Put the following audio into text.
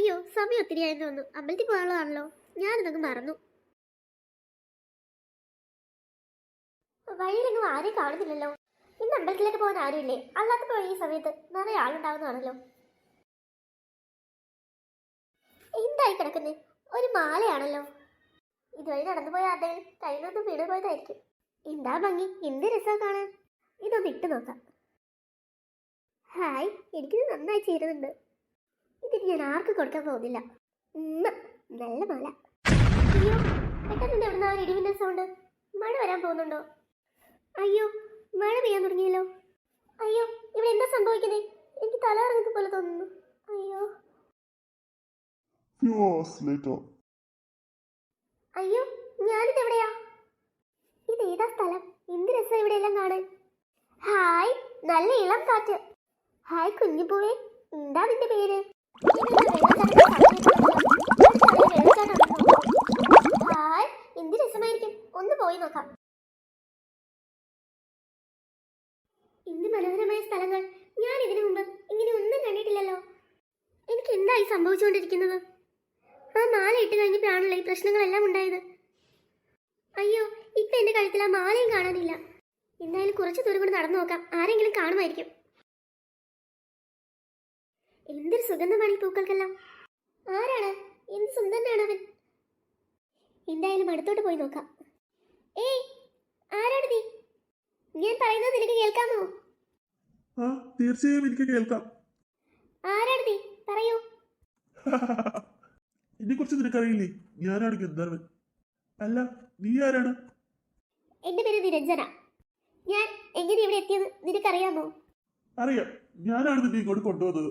അയ്യോ സമയം ഒത്തിരി ആയെന്ന് തോന്നുന്നു. അമ്പലത്തിൽ പോകാനുള്ളതാണല്ലോ. ഞാനിതങ്ങ് മറന്നു. വഴിയിലെങ്ങും ആരെയും കാണുന്നില്ലല്ലോ. ഇന്ന് അമ്പലത്തിലേക്ക് പോകാൻ ആരുമില്ലേ? അല്ലാത്തപ്പോൾ ഈ സമയത്ത് നിറയെ ആളുണ്ടാവുന്നതാണല്ലോ. എന്തായി കിടക്കുന്നേ? ഒരു മാലയാണല്ലോ. ഇതുവഴി നടന്നു പോയ ആരുടെയും കയ്യിലൊന്നും വീണ് പോയതായിരിക്കും. എന്താ ഭംഗി? എന്ത് രസം കാണാൻ? ഇതൊന്ന് ഇട്ട് നോക്കാം. ഹായ് എനിക്കിത് നന്നായി ചേരുന്നുണ്ട്. ഇതിന് ഞാൻ ആർക്കും കൊടുക്കാൻ പോകുന്നില്ല. നല്ല മല അയ്യോ പെട്ടെന്ന് എവിടുന്ന ആ ഇടിവിന്റെ സൗണ്ട് മഴ വരാൻ പോകുന്നുണ്ടോ? അയ്യോ മഴ പെയ്യാൻ തുടങ്ങിയല്ലോ. അയ്യോ ഇവിടെ എന്താ സംഭവിക്കുന്നേ? എനിക്ക് തല ഇറങ്ങുന്നത് പോലെ തോന്നുന്നു. അയ്യോ. Few hours later. അയ്യോ ഞാനിത് എവിടെയാ? ഇത് ഏതാ സ്ഥലം? എന്ത് രസം ഇവിടെ എല്ലാം കാണാൻ. ഹായ് നല്ല ഇളം കാറ്റ്. ഹായ് കുഞ്ഞുപൂവേ. എന്താ നിന്റെ പേര്? എന്ത് രസമായിരിക്കും? ഒന്ന് പോയി നോക്കാം. എന്ത് മനോഹരമായ സ്ഥലങ്ങൾ. ഞാൻ ഇതിനു മുമ്പ് ഇങ്ങനെ ഒന്നും കണ്ടിട്ടില്ലല്ലോ. എനിക്ക് എന്തായി സംഭവിച്ചുകൊണ്ടിരിക്കുന്നത്? ആ മാല ഇട്ട് കഴിഞ്ഞപ്പോഴാണല്ലോ ഈ പ്രശ്നങ്ങളെല്ലാം ഉണ്ടായത്. അയ്യോ ഇപ്പൊ എന്റെ കഴുത്തിൽ ആ മാലയും കാണാനില്ല. എന്തായാലും കുറച്ച് ദൂരം കൂടി നടന്നു നോക്കാം. ആരെങ്കിലും കാണുമായിരിക്കും. എന്തൊരു സുഗന്ധമാണ് ഈ പൂക്കൾക്കെല്ലാം? ആരാണ്? എന്ത് സുന്ദരനാണ് അവൻ? എന്തായാലും അടുത്തോട്ട് പോയി നോക്കാം. ഏയ് ആരാണ് നീ? ഞാൻ പറയുന്നത് നിനക്ക് കേൾക്കാമോ? ആ തീർച്ചയായും എനിക്ക് കേൾക്കാം. ആരാണ് നീ? പറയൂ. എന്നെ കുറിച്ച് നിനക്കറിയില്ലേ? ഞാനാണ് ഗന്ധർവൻ. അല്ല നീ ആരാണ്? എന്റെ പേര് നിരഞ്ജന ഞാൻ എങ്ങനെ ഇവിടെ എത്തിയത് നിനക്കറിയാമോ? അറിയാം. ഞാനാണ് നിന്നെ ഇങ്ങോട്ട് കൊണ്ടുവന്നത്.